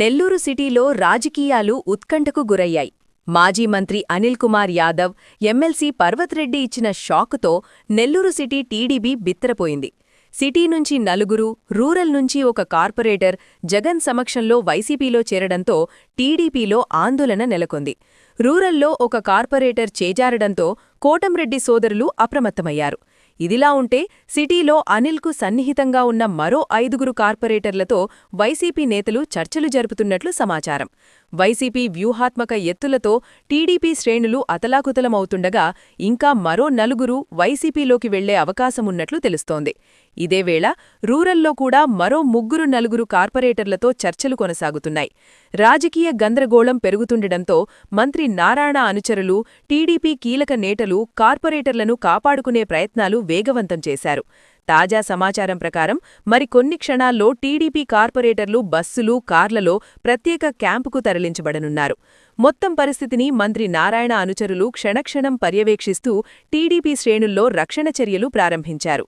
నెల్లూరు సిటీలో రాజకీయాలు ఉత్కంఠకు గురయ్యాయి. మాజీ మంత్రి అనిల్ కుమార్ యాదవ్ ఎమ్మెల్సీ పర్వత్రెడ్డి ఇచ్చిన షాకుతో నెల్లూరు సిటీ టీడీబీ బిత్తరపోయింది. సిటీ నుంచి నలుగురు రూరల్ నుంచి ఒక కార్పొరేటర్ జగన్ సమక్షంలో వైసీపీలో చేరడంతో టీడీపీలో ఆందోళన నెలకొంది. రూరల్లో ఒక కార్పొరేటర్ చేజారడంతో కోటంరెడ్డి సోదరులు అప్రమత్తమయ్యారు. ఇదిలా ఉంటే సిటీలో అనిల్కు సన్నిహితంగా ఉన్న మరో ఐదుగురు కార్పొరేటర్లతో వైసీపీ నేతలు చర్చలు జరుపుతున్నట్లు సమాచారం. వైసీపీ వ్యూహాత్మక ఎత్తులతో టీడీపీ శ్రేణులు అతలాకుతలమవుతుండగా ఇంకా మరో నలుగురు వైసీపీలోకి వెళ్ళే అవకాశమున్నట్లు తెలుస్తోంది. ఇదేవేళ రూరల్లో కూడా మరో ముగ్గురు నలుగురు కార్పొరేటర్లతో చర్చలు కొనసాగుతున్నాయి. రాజకీయ గందరగోళం పెరుగుతుండటంతో మంత్రి నారాయణ అనుచరులు టీడీపీ కీలక నేతలు కార్పొరేటర్లను కాపాడుకునే ప్రయత్నాలు వేగవంతం చేశారు. తాజా సమాచారం ప్రకారం మరికొన్ని క్షణాల్లో టీడీపీ కార్పొరేటర్లు బస్సులు కార్లలో ప్రత్యేక క్యాంపుకు తరలించబడనున్నారు. మొత్తం పరిస్థితిని మంత్రి నారాయణ అనుచరులు క్షణక్షణం పర్యవేక్షిస్తూ టీడీపీ శ్రేణుల్లో రక్షణ చర్యలు ప్రారంభించారు.